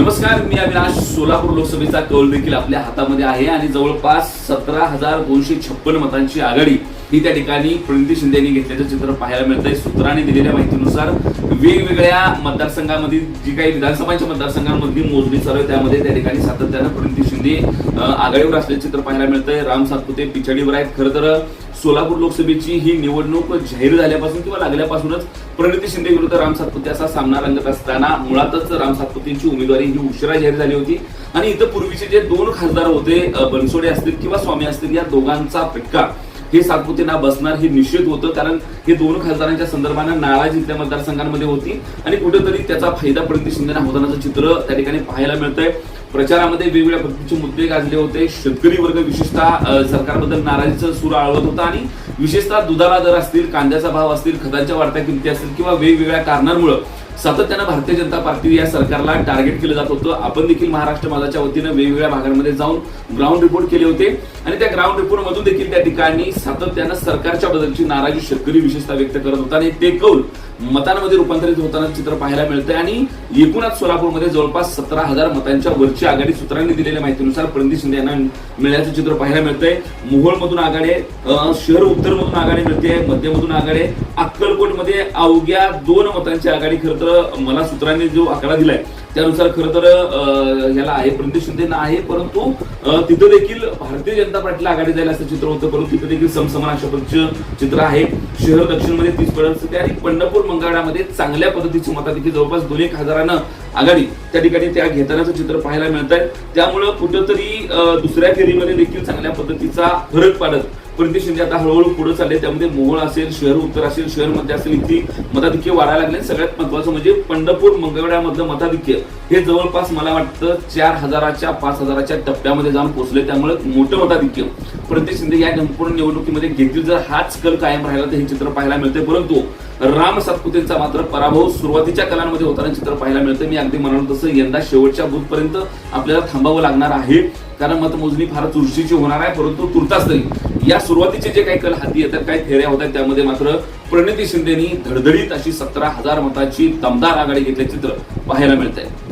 नमस्कार मी अविनाश सोलापूर लोकसभेचा कौल देखील आपल्या हातामध्ये आहे आणि जवळपास सतरा हजार दोनशे छप्पन मतांची आघाडी ही त्या ठिकाणी प्रणिती शिंदे यांनी घेतल्याचं चित्र पाहायला मिळतंय. सूत्रांनी दिलेल्या माहितीनुसार वेगवेगळ्या मतदारसंघामध्ये जी काही विधानसभांच्या मतदारसंघांमधली मोजणी चालू आहे त्यामध्ये त्या ठिकाणी सातत्यानं प्रणिती शिंदे आघाडीवर असल्याचं चित्र पाहायला मिळतंय. राम सातपुते पिछाडीवर आहेत. खरं तर सोलापूर लोकसभेची ही निवडणूक जाहीर झाल्यापासून किंवा लागल्यापासूनच प्रणिती शिंदे विरुद्ध राम सातपुते असा सामना रंगत असताना मुळातच राम सातपुतेंची उमेदवारी ही उशिरा जाहीर झाली होती. आणि इथं पूर्वीचे जे दोन खासदार होते बनसोडे असतील किंवा स्वामी असतील या दोघांचा फटका हे सातपुतेंना बसणार हे निश्चित होतं. कारण हे दोन खासदारांच्या संदर्भानं नाराजी इथल्या मतदारसंघांमध्ये होती. आणि कुठेतरी त्याचा फायदा प्रणिती शिंदेना होतानाचं चित्र त्या ठिकाणी पाहायला मिळतंय. प्रचारामध्ये वेगवेगळ्या पद्धतीचे मुद्दे गाजले होते. शेतकरी वर्ग विशेषतः सरकारबद्दल नाराजीचं सूर आळवत होता. आणि विशेषतः दुधाला दर असतील कांद्याचा भाव असतील खतांच्या वाढत्या किमती असतील किंवा वेगवेगळ्या कारणांमुळे सातत्यानं भारतीय जनता पार्टी या सरकारला टार्गेट केलं जात होतं. आपण देखील महाराष्ट्र माझाच्या वतीनं वेगवेगळ्या भागांमध्ये जाऊन ग्राउंड रिपोर्ट केले होते. आणि त्या ग्राउंड रिपोर्ट मधून देखील त्या ठिकाणी सातत्यानं सरकारच्या बद्दलची नाराजी शेतकरी विशेषतः व्यक्त करत होता. आणि ते कौल मतांमध्ये रूपांतरित होताना चित्र पाहायला मिळतंय आणि एकूणच सोलापूरमध्ये जवळपास सतरा हजार मतांच्या वरची आघाडी सूत्रांनी दिलेल्या माहितीनुसार प्रणिती शिंदे यांना मिळण्याचं चित्र पाहायला मिळतंय. मोहोळमधून आघाडी अं, शहर उत्तरमधून आघाडी मिळते मध्यमधून आघाडी. अक्कलकोटमध्ये अवघ्या दोन मतांची आघाडी खरं तर मला सूत्रांनी जो आकडा दिलाय त्यानुसार खरं तर अं, याला आहे प्रदेश शिंदेना आहे परंतु तिथं देखील भारतीय जनता पार्टीला आघाडी जायला असं चित्र होतं परंतु तिथं देखील समसमान अशा पद्धतीचं चित्र आहे. शहर दक्षिणमध्ये तीस पर्यंत आणि पंढरपूर मंगळामध्ये चांगल्या पद्धतीची मताधिकी जवळपास दोन एक हजारानं आघाडी त्या ठिकाणी त्या घेतानाचं चित्र पाहायला मिळत आहे त्यामुळं कुठंतरी अं, दुसऱ्या फेरीमध्ये देखील चांगल्या पद्धतीचा फरक पाडत प्रणिती शिंदे आता हळूहळू पुढे चालले त्यामध्ये मोहोळ असेल शहर उत्तर असेल शहर मध्य असेल इथली मताधिक्य वाढायला लागले. सगळ्यात महत्वाचं म्हणजे पंढरपूर मंगळवाड्यामधलं मताधिक्य. हे जवळपास मला वाटतं चार हजाराच्या पाच हजाराच्या टप्प्यामध्ये जाऊन पोहोचले त्यामुळे मोठं मताधिक्य. प्रणिती शिंदे या संपूर्ण निवडणुकीमध्ये घेतील जर हाच कल कायम राहिला तर हे चित्र पाहायला मिळते परंतु राम सातपुतेंचा मात्र पराभव सुरुवातीच्या कलांमध्ये होताना चित्र पाहायला मिळतं मी अगदी म्हणालो तसं यंदा शेवटच्या बूथपर्यंत आपल्याला थांबावं लागणार आहे. कारण मतमोजणी फार चुरशीची होणार आहे परंतु तुर्तास तरी. या सुरुवातीचे जे काही कल हाती येतात काही फेऱ्या होतात त्यामध्ये मात्र प्रणिती शिंदेनी धडधडीत अशी सतरा हजार मताची दमदार आघाडी घेतल्याचे चित्र पाहायला मिळत आहे